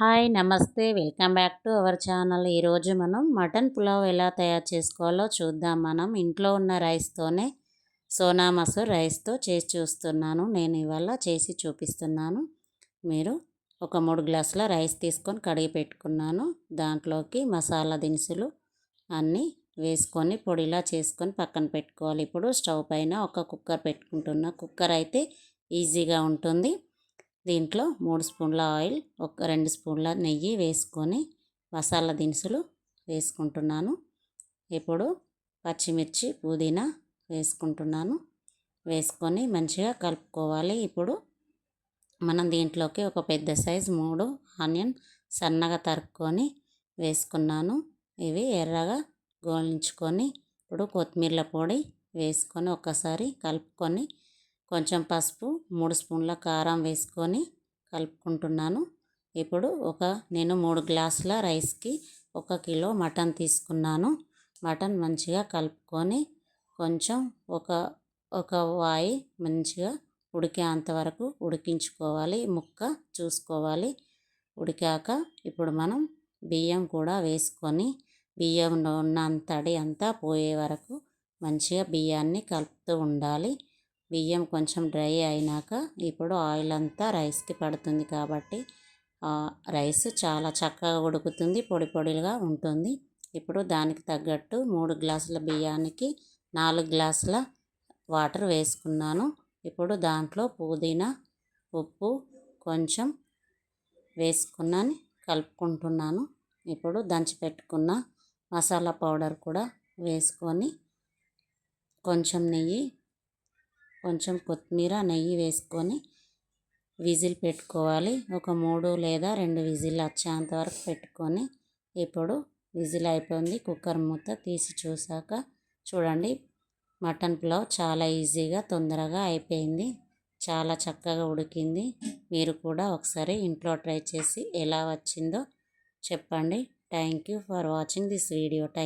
Hi నమస్తే. Welcome back to our channel. ఈరోజు మనం మటన్ పులావ్ ఎలా తయారు చేసుకోవాలో చూద్దాం. మనం ఇంట్లో ఉన్న రైస్తోనే సోనా మసూర్ రైస్తో చేసి చూస్తున్నాను. నేను ఇవాళ చేసి చూపిస్తున్నాను. మీరు ఒక మూడు గ్లాసుల రైస్ తీసుకొని కడిగి పెట్టుకున్నాను. దాంట్లోకి మసాలా దినుసులు అన్నీ వేసుకొని పొడిలా చేసుకొని పక్కన పెట్టుకోవాలి. ఇప్పుడు స్టవ్ పైన ఒక కుక్కర్ పెట్టుకుంటున్నా. కుక్కర్ అయితే ఈజీగా ఉంటుంది. దీంట్లో మూడు స్పూన్ల ఆయిల్ ఒక రెండు స్పూన్ల నెయ్యి వేసుకొని మసాలా దినుసులు వేసుకుంటున్నాను. ఇప్పుడు పచ్చిమిర్చి పుదీనా వేసుకుంటున్నాను. వేసుకొని మంచిగా కలుపుకోవాలి. ఇప్పుడు మనం దీంట్లోకి ఒక పెద్ద సైజు మూడు ఆనియన్ సన్నగా తరుక్కొని వేసుకున్నాను. ఇవి ఎర్రగా గోలించుకొని ఇప్పుడు కొత్తిమీర పొడి వేసుకొని ఒకసారి కలుపుకొని కొంచెం పసుపు మూడు స్పూన్ల కారం వేసుకొని కలుపుకుంటున్నాను. ఇప్పుడు ఒక నేను మూడు గ్లాసుల రైస్కి ఒక కిలో మటన్ తీసుకున్నాను. మటన్ మంచిగా కలుపుకొని కొంచెం ఒక ఒక వాయి మంచిగా ఉడికేంత వరకు ఉడికించుకోవాలి. ముక్క చూసుకోవాలి. ఉడికాక ఇప్పుడు మనం బియ్యం కూడా వేసుకొని బియ్యంలో ఉన్న తడి అంతా పోయే వరకు మంచిగా బియ్యాన్ని కలుపుతూ ఉండాలి. బియ్యం కొంచెం డ్రై అయినాక ఇప్పుడు ఆయిల్ అంతా రైస్కి పడుతుంది కాబట్టి రైస్ చాలా చక్కగా ఉడుకుతుంది పొడి పొడిగా ఉంటుంది. ఇప్పుడు దానికి తగ్గట్టు మూడు గ్లాసుల బియ్యానికి నాలుగు గ్లాసుల వాటర్ వేసుకున్నాను. ఇప్పుడు దాంట్లో పుదీనా ఉప్పు కొంచెం వేసుకున్నాను కలుపుకుంటున్నాను. ఇప్పుడు దంచి పెట్టుకున్న మసాలా పౌడర్ కూడా వేసుకొని కొంచెం నెయ్యి కొంచెం కొత్తిమీర నెయ్యి వేసుకొని విజిల్ పెట్టుకోవాలి. ఒక మూడు లేదా రెండు విజిల్ వచ్చేంత వరకు పెట్టుకొని ఇప్పుడు విజిల్ అయిపోయింది. కుక్కర్ మూత తీసి చూసాక చూడండి మటన్ పులావ్ చాలా ఈజీగా తొందరగా అయిపోయింది. చాలా చక్కగా ఉడికింది. మీరు కూడా ఒకసారి ఇంట్లో ట్రై చేసి ఎలా వచ్చిందో చెప్పండి. Thank you for watching this video thank